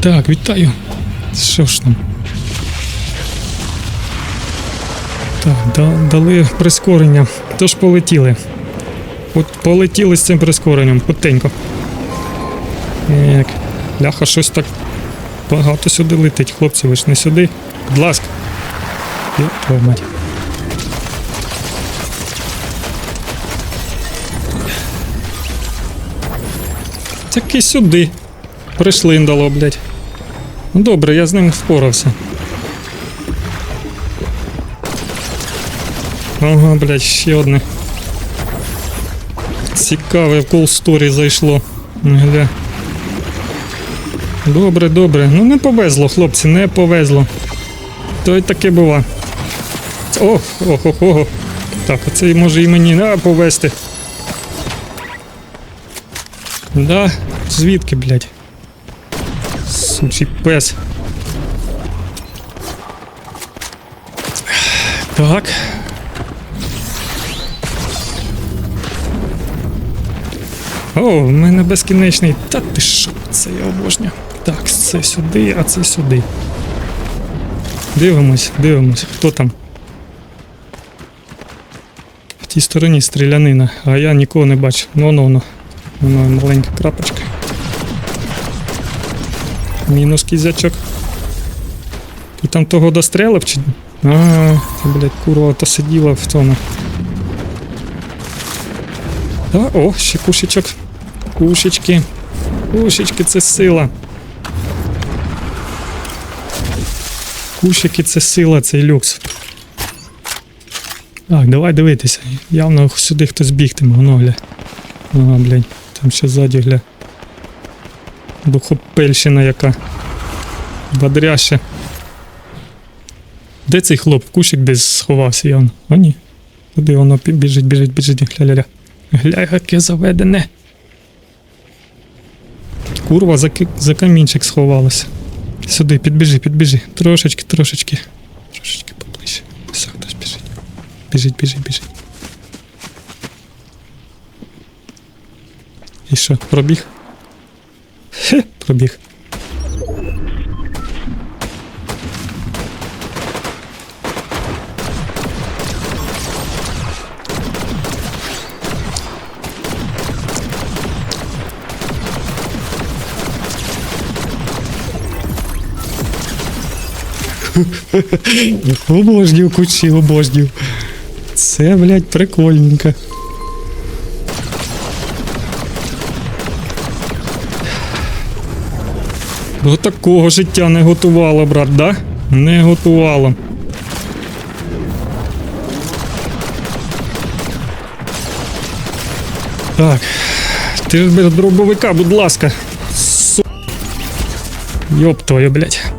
Так, вітаю. Що ж там? Так, да, дали прискорення. Тож полетіли. От полетіли з цим прискоренням, потенько. Так, ляха, щось так багато сюди летить. Хлопці, ви ж не сюди. Будь ласка. Йоп, твою мать. Таки сюди. Пришлиндало, блядь. Ну добре, я з ним впорався. Ага, блядь, ще одне. Цікаве в колсторі зайшло. Гля. Добре, добре. Ну не повезло, хлопці, не повезло. То й таке бува. Ох, ох, ох, ох. Так, оце може і мені а, повезти. Да, звідки, блядь? Сучий пес. Так. О, в мене безкінечний. Та ти що, це я обожнюю. Так, це сюди, а це сюди. Дивимось, дивимось, хто там. В тій стороні стрілянина, а я нікого не бачу. Ну, ну, ну. Воно маленька крапочка. Мінус кізячок. Ти там того дострелив чи? А, ти, блядь, курва, то сиділа в тому. А, о, ще кушечок. Кушечки. Кушечки це сила. Кушики це сила, це люкс. Так, давай дивитися. Явно сюди хтось бігтиме, гля. Ага, блядь, там ще ззаді, гля. Духопельщина яка. Бодряще. Де цей хлоп? Кущик десь сховався явно. О, ні. Куди воно біжить, біжить, біжить, гля-ля-ля. Гля, яке заведене. Курва, за, за камінчик сховалася. Сюди, підбіжи, підбіжи. Трошечки, трошечки. Трошечки поближче. Все, хтось біжить. Біжить, біжить, біжить. І що, пробіг? Хе, пробіг. Обожнюю кучі, обожнюю. Це, блядь, прикольненько. До такого життя не готувало, брат, да? Не готувало. Так. Ти без дробовика, будь ласка. Су... Йоп твою, блядь.